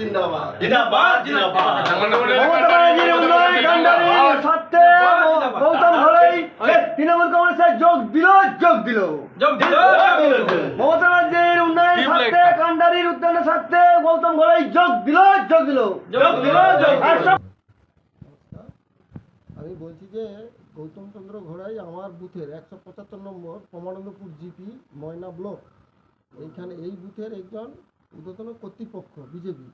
জিন্দাবাদ। জিন্দাবাদ জিন্দাবাদ। মমতা ব্যানার্জির উন্নয়ন কাণ্ডারির স্বার্থে গৌতম ঘরেই তৃণমূল কংগ্রেসের যোগ দিল যোগ দিল। যোগ দিল মমতা ব্যানার্জির উন্নয়ন স্বার্থে কাণ্ডারির উদ্যানের স্বার্থে গৌতম ঘরেই যোগ দিল যোগ দিল। যোগ আমি বলছি যে গৌতম চন্দ্র ঘোড়াই আমার বুথের একশো পঁচাত্তর নম্বর কমানন্দপুর জিপি ময়না ব্লক। এইখানে এই বুথের একজন ঊর্ধ্বতন কর্তৃপক্ষ বিজেপি।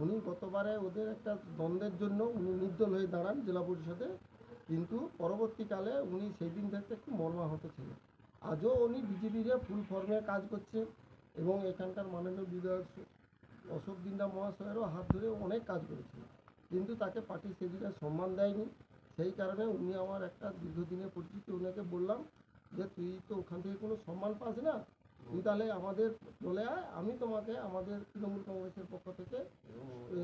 উনি গতবারে ওদের একটা দ্বন্দ্বের জন্য উনি নির্দল হয়ে দাঁড়ান জেলা পরিষদে কিন্তু পরবর্তীকালে উনি সেই দিন থেকে একটু মর্মাহত ছিলেন। আজও উনি বিজেপির ফুল ফর্মে কাজ করছে এবং এখানকার মাননীয় বিধায়ক অশোক দিন্দা মহাশয়েরও হাত ধরে অনেক কাজ করেছে কিন্তু তাকে পার্টি সেদিকে সম্মান দেয়নি। সেই কারণে উনি আমার একটা দীর্ঘদিনের পরিচিত ওনাকে বললাম যে, তুই তো ওখান থেকে কোনো সম্মান পাস না? তুই তাহলে আমাদের চলে আয়, আমি তোমাকে আমাদের তৃণমূল কংগ্রেসের পক্ষ থেকে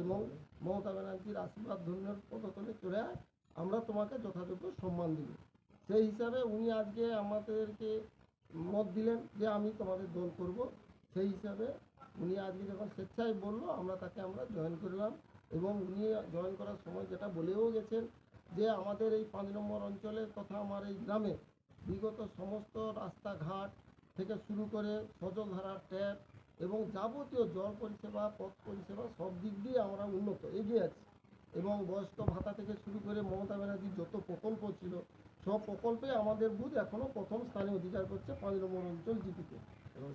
এবং মমতা ব্যানার্জির আশীর্বাদ ধন্যের পদতলে চলে আয়, আমরা তোমাকে যথাযোগ্য সম্মান দিব। সেই হিসাবে উনি আজকে আমাদেরকে মত দিলেন যে আমি তোমাদের দল করব। সেই হিসাবে উনি আজকে যখন স্বেচ্ছায় বলল, আমরা তাকে আমরা জয়েন করলাম এবং উনি জয়েন করার সময় যেটা বলেও গেছেন যে আমাদের এই পাঁচ নম্বর অঞ্চলে তথা আমার এই গ্রামে বিগত সমস্ত রাস্তাঘাট থেকে শুরু করে সজলধারার ট্যাপ এবং যাবতীয় জল পরিষেবা, পথ পরিষেবা সব দিক দিয়ে আমরা উন্নত, এগিয়ে আছি। এবং বয়স্ক ভাতা থেকে শুরু করে মমতা ব্যানার্জির যত প্রকল্প ছিল, সব প্রকল্পে আমাদের বুথ এখনও প্রথম স্থানে অধিকার করছে পাঁচ নম্বর অঞ্চল জিপিতে।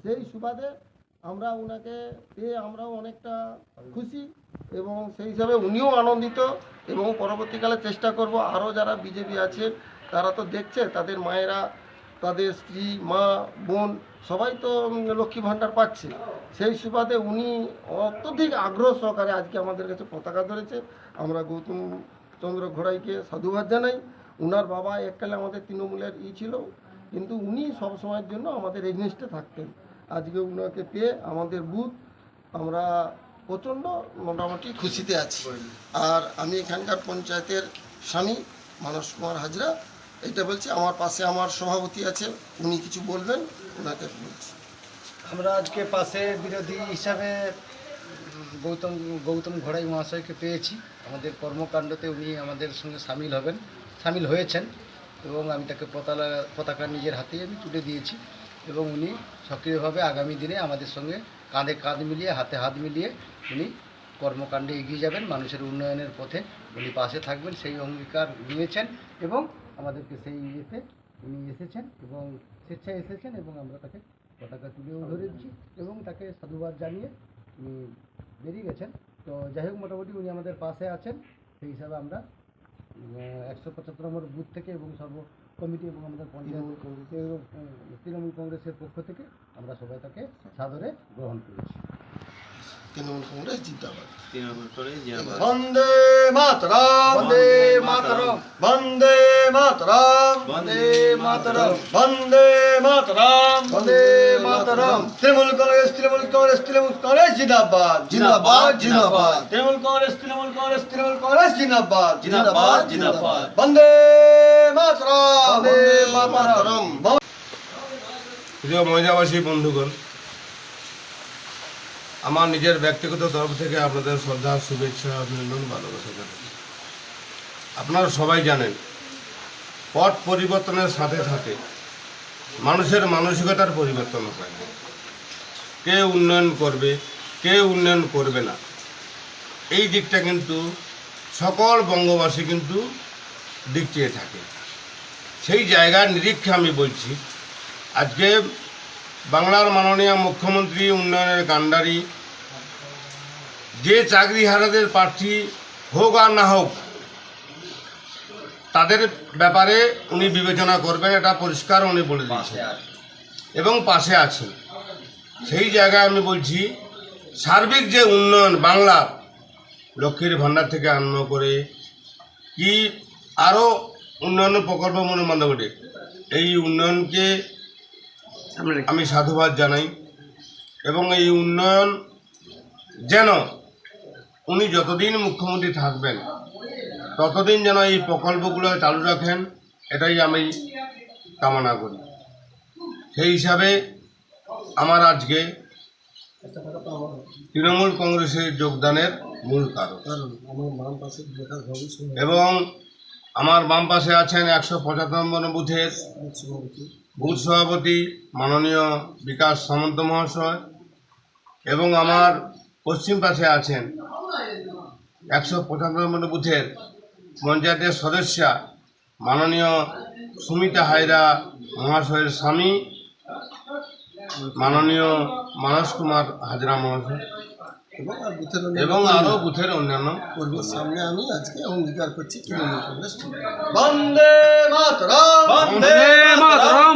সেই সুবাদে আমরা ওনাকে পেয়ে আমরাও অনেকটা খুশি এবং সেই হিসাবে উনিও আনন্দিত এবং পরবর্তীকালে চেষ্টা করব আরও যারা বিজেপি আছে তারা তো দেখছে, তাদের মায়েরা তাদের স্ত্রী, মা, বোন, সবাই তো লক্ষ্মী ভাণ্ডার পাচ্ছে। সেই সুবাদে উনি অত্যধিক আগ্রহ সহকারে আজকে আমাদের কাছে পতাকা ধরেছে। আমরা গৌতম চন্দ্র ঘোড়াইকে সাধুবাদ জানাই। উনার বাবা এককালে আমাদের তৃণমূলের ই ছিল, কিন্তু উনি সব সময়ের জন্য আমাদের এগনেস্টে থাকতেন। আজকে উনাকে পেয়ে আমাদের বুথ, আমরা প্রচণ্ড মোটামুটি খুশিতে আছি। আর আমি এখানকার পঞ্চায়েতের স্বামী, মানস কুমার হাজরা এটা বলছি, আমার পাশে আমার সভাপতি আছে, উনি কিছু বলবেন, ওনাকে বলছি। আমরা আজকে পাশে বিরোধী হিসাবে গৌতম গৌতম ঘোড়াই মহাশয়কে পেয়েছি। আমাদের কর্মকাণ্ডতে উনি আমাদের সঙ্গে সামিল হবেন, সামিল হয়েছেন এবং আমি তাকে পতাকা পতাকা নিজের হাতেই আমি তুলে দিয়েছি এবং উনি সক্রিয়ভাবে আগামী দিনে আমাদের সঙ্গে কাঁধে কাঁধ মিলিয়ে, হাতে হাত মিলিয়ে উনি কর্মকাণ্ডে এগিয়ে যাবেন। মানুষের উন্নয়নের পথে উনি পাশে থাকবেন, সেই অঙ্গীকার নিয়েছেন এবং আমাদেরকে সেই ইয়েতে উনি এসেছেন এবং স্বেচ্ছায় এসেছেন এবং আমরা তাকে পতাকা তুলেও ধরেছি এবং তাকে সাধুবাদ জানিয়ে উনি বেরিয়ে গেছেন। তো যাই হোক মোটামুটি উনি আমাদের পাশে আছেন। সেই হিসাবে আমরা একশো পঁচাত্তর নম্বর বুথ থেকে এবং সর্ব কমিটি এবং আমাদের পঞ্চায়েত এবং, তৃণমূল কংগ্রেসের পক্ষ থেকে আমরা সবাই তাকে সাদরে গ্রহণ করেছি। তৃণমূল কংগ্রেস জিন্দাবাদ। তৃণমূল জিন্দাবাদ বন্দে মাতরম। বন্দে মাতরম। বন্দে মাতরম। বন্দে মাতরম। বন্দে মাতরম। বন্দে মাতরম। তৃণমূল কংগ্রেস তৃণমূল কংগ্রেস তৃণমূল কংগ্রেস জিন্দাবাদ। জিন্দাবাদ জিন্দাবাদ। তৃণমূল কংগ্রেস তৃণমূল কংগ্রেস তৃণমূল কংগ্রেস জিন্দাবাদ। জিন্দাবাদ জিন্দাবাদ। বন্দে মাতরম। বন্দে মাতরম। প্রিয় মহিলাবাসী বন্ধুগণ আমার নিজের ব্যক্তিগত তরফ থেকে আপনাদের শ্রদ্ধা, শুভেচ্ছা, অভিনন্দন, ভালোবাসা জানাই। আপনারা সবাই জানেন পট পরিবর্তনের সাথে সাথে মানুষের মানসিকতার পরিবর্তন হয়। কে উন্নয়ন করবে, কে উন্নয়ন করবে না, এই দিকটা কিন্তু সকল বঙ্গবাসী কিন্তু দিক চেয়ে থাকে। সেই জায়গার নিরীক্ষে আমি বলছি, আজকে বাংলার মাননীয় মুখ্যমন্ত্রী উন্নয়নের কাণ্ডারি। যে চাকরি চাকরিহারাদের প্রার্থী হোক আর না হোক তাদের ব্যাপারে উনি বিবেচনা করবেন এটা পরিষ্কার উনি বলে দিয়েছেন। এবং পাশে আছেন। সেই জায়গায় আমি বলছি সার্বিক যে উন্নয়ন বাংলার লক্ষ্মীর ভাণ্ডার থেকে আরম্ভ করে কি আরও উন্নয়ন প্রকল্প মনে মনে এই উন্নয়নকে আমি সাধুবাদ জানাই এবং এই উন্নয়ন যেন উনি যতদিন মুখ্যমন্ত্রী থাকবেন ততদিন যেন এই প্রকল্পগুলো চালু রাখেন এটাই আমি কামনা করি। সেই হিসাবে আমার আজকে তৃণমূল কংগ্রেসে যোগদানের মূল কারণ। এবং আমার বাম পাশে আছেন একশো পঁচাত্তর নম্বর বুথের বুথ সভাপতি মাননীয় বিকাশ সামন্ত মহাশয় এবং আমার পশ্চিম পাশে আছেন একশো পঁচাত্তর নম্বর বুথের পঞ্চায়েতের সদস্যা মাননীয় সুমিতা হায়রা মহাশয়ের স্বামী, মাননীয় মানস কুমার হাজরা মহাশয়। এবং আর বুথের এবং আরও বুথের অন্যান্য কর্মীর সামনে আমি আজকে অঙ্গীকার করছি তৃণমূল কংগ্রেস। বন্দে মাতরম। বন্দে মাতরম।